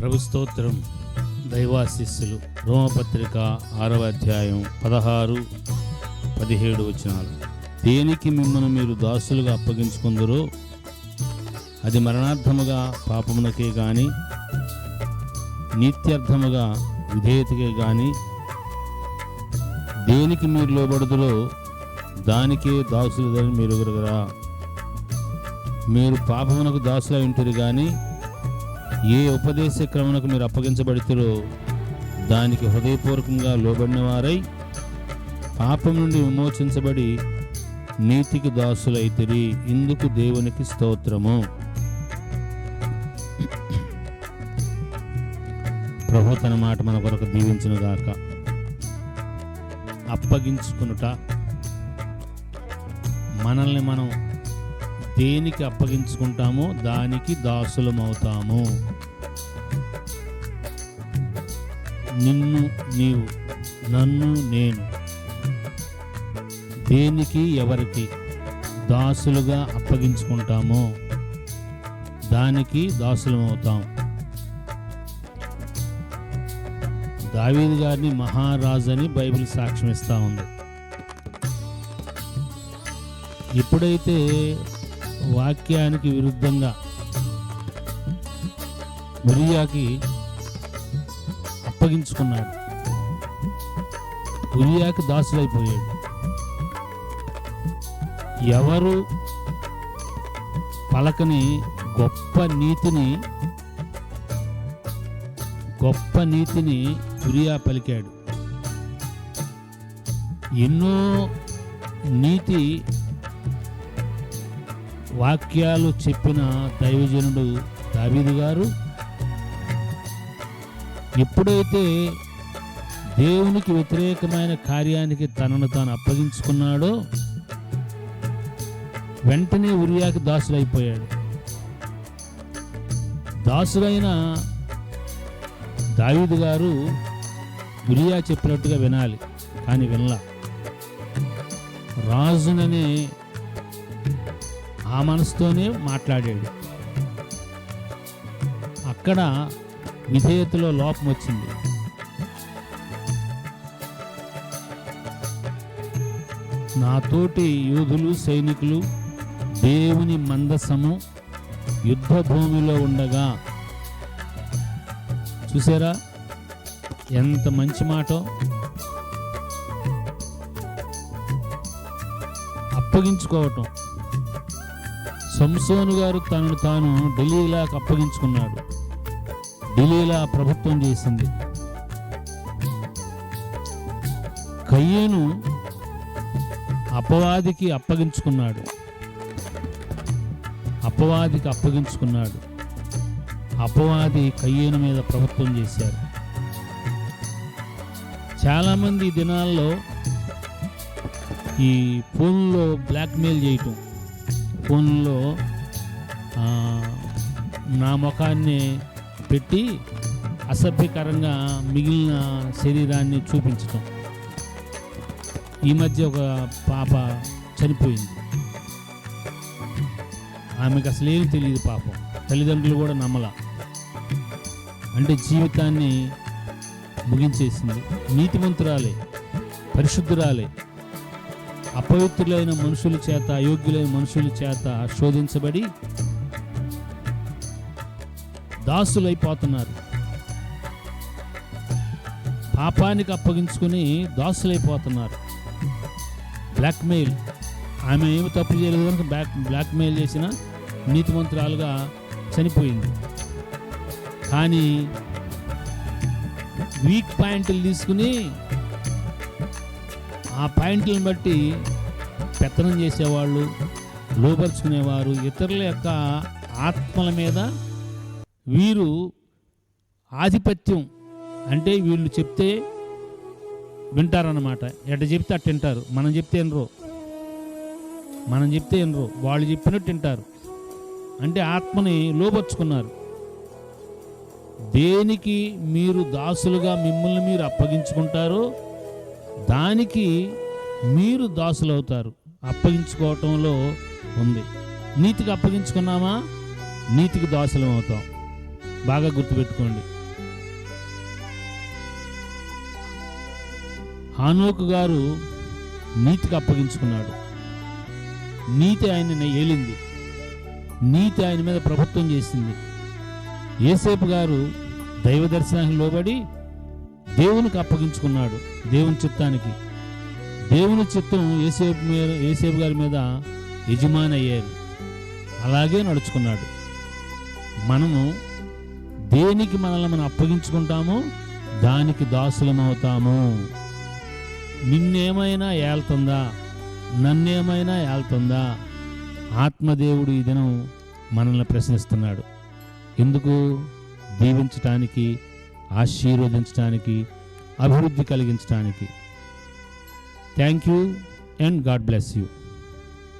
ప్రభు స్తోత్రం దైవాశిస్సులు. రోమపత్రిక ఆరవ అధ్యాయం పదహారు పదిహేడు వచనాలు. దేనికి మిమ్మల్ని మీరు దాసులుగా అప్పగించుకుందరో అది మరణార్థముగా పాపమునకే కానీ నిత్యర్థముగా విధేయతకే కానీ దేనికి మీరు లోబడుదురో దానికే దాసులు మీరు ఎరుగురా మీరు పాపమునకు దాసులై ఉంటారు కానీ ఏ ఉపదేశ క్రమణకు మీరు అప్పగించబడుతారో దానికి హృదయపూర్వకంగా లోబడిన వారై పాపం నుండి విమోచించబడి నీతికి దాసులైతిరి. ఇందుకు దేవునికి స్తోత్రము. ప్రభు తన మాట మన కొరకు దీవించిన గాక. అప్పగించుకునుట. మనల్ని మనం దేనికి అప్పగించుకుంటామో దానికి దాసులమవుతాము. నిన్ను నీవు నన్ను నేను. దేనికి ఎవరికి దాసులుగా అప్పగించుకుంటామో దానికి దాసులమవుతాం. దావీద్ గారిని మహారాజు అని బైబిల్ సాక్ష్యం ఇస్తూ ఉంది. ఎప్పుడైతే వాక్యానికి విరుద్ధంగా ఉరియాకి అప్పగించుకున్నాడు. ఉరియాకి దాసులైపోయాడు ఎవరు పలకని గొప్ప నీతిని గొప్ప నీతిని ఉరియా పలికాడు. ఎన్నో నీతి వాక్యాలు చెప్పిన దైవజనుడు దావీదు గారు. ఎప్పుడైతే దేవునికి వ్యతిరేకమైన కార్యానికి తనను తాను అప్పగించుకున్నాడో వెంటనే ఉరియాకి దాసుడైపోయాడు. దాసుడైన దావీదు గారు ఉరియా చెప్పినట్టుగా వినాలి కానీ వినలా. రాజుననే ఆ మనసుతోనే మాట్లాడాడు. అక్కడ విధేయతలో లోపం వచ్చింది. నాతోటి యోధులు సైనికులు దేవుని మందసము యుద్ధ భూమిలో ఉండగా. చూసారా? ఎంత మంచి మాట. అప్పగించుకోవటం. సంసోను గారు తనను తాను ఢిల్లీలాకు అప్పగించుకున్నాడు. ఢిల్లీలా ప్రభుత్వం చేసింది. కయ్యను అపవాదికి అప్పగించుకున్నాడు. అపవాదికి అప్పగించుకున్నాడు. అపవాది కయ్యేను మీద ప్రభుత్వం చేశారు. చాలామంది దినాల్లో ఈ ఫోన్లో బ్లాక్మెయిల్ చేయటం ఫోన్లో నా ముఖాన్ని పెట్టి అసభ్యకరంగా మిగిలిన శరీరాన్ని చూపించటం. ఈ మధ్య ఒక పాప చనిపోయింది. ఆమెకు అసలు ఏమి తెలియదు పాపం. తల్లిదండ్రులు కూడా నమ్మల. అంటే జీవితాన్ని ముగించేసింది. నీతిమంతురాలే పరిశుద్ధురాలే. అపవిత్రులైన మనుషుల చేత అయోగ్యులైన మనుషుల చేత శోధించబడి దాసులైపోతున్నారు. పాపానికి అప్పగించుకుని దాసులైపోతున్నారు. బ్లాక్మెయిల్. ఆమె ఏమి తప్పు చేయలేదు కనుక బ్లాక్ బ్లాక్మెయిల్ చేసిన నీతిమంతురాలుగా చనిపోయింది. కానీ వీక్ పాయింట్లు తీసుకుని ఆ పాయింట్లను బట్టి పెత్తనం చేసేవాళ్ళు లోపరుచుకునేవారు ఇతరుల యొక్క ఆత్మల మీద వీరు ఆధిపత్యం అంటే వీళ్ళు చెప్తే వింటారన్నమాట. ఎట చెప్తే అట్ట వింటారు. మనం చెప్తే వినరు. మనం చెప్తే వినరు. వాళ్ళు చెప్పినట్టు వింటారు. అంటే ఆత్మని లోపరుచుకున్నారు దేనికి మీరు దాసులుగా మిమ్మల్ని మీరు అప్పగించుకుంటారో దానికి మీరు దాసులవుతారు. అప్పగించుకోవటంలో ఉంది. నీతికి అప్పగించుకున్నామా? నీతికి దాసులం అవుతాం బాగా గుర్తుపెట్టుకోండి. హానోకు గారు నీతికి అప్పగించుకున్నాడు. నీతి ఆయన ఏలింది. నీతి ఆయన మీద ప్రభుత్వం చేసింది. ఏసేపు గారు దైవ దర్శనానికి లోబడి దేవునికి అప్పగించుకున్నాడు దేవుని చిత్తానికి. దేవుని చిత్తం ఏసేపు మీద ఏసేపు గారి మీద యజమాని అయ్యారు. అలాగే నడుచుకున్నాడు. మనము దేనికి మనల్ని మనం అప్పగించుకుంటామో దానికి దాసులమవుతాము. నిన్నేమైనా ఏళ్తుందా? నన్నేమైనా ఏళ్తుందా? ఆత్మదేవుడు ఈ దినం మనల్ని ప్రశ్నిస్తున్నాడు. ఎందుకు? దీవించటానికి ఆశీర్వదించటానికి అభివృద్ధి కలిగించటానికి thank you and God bless you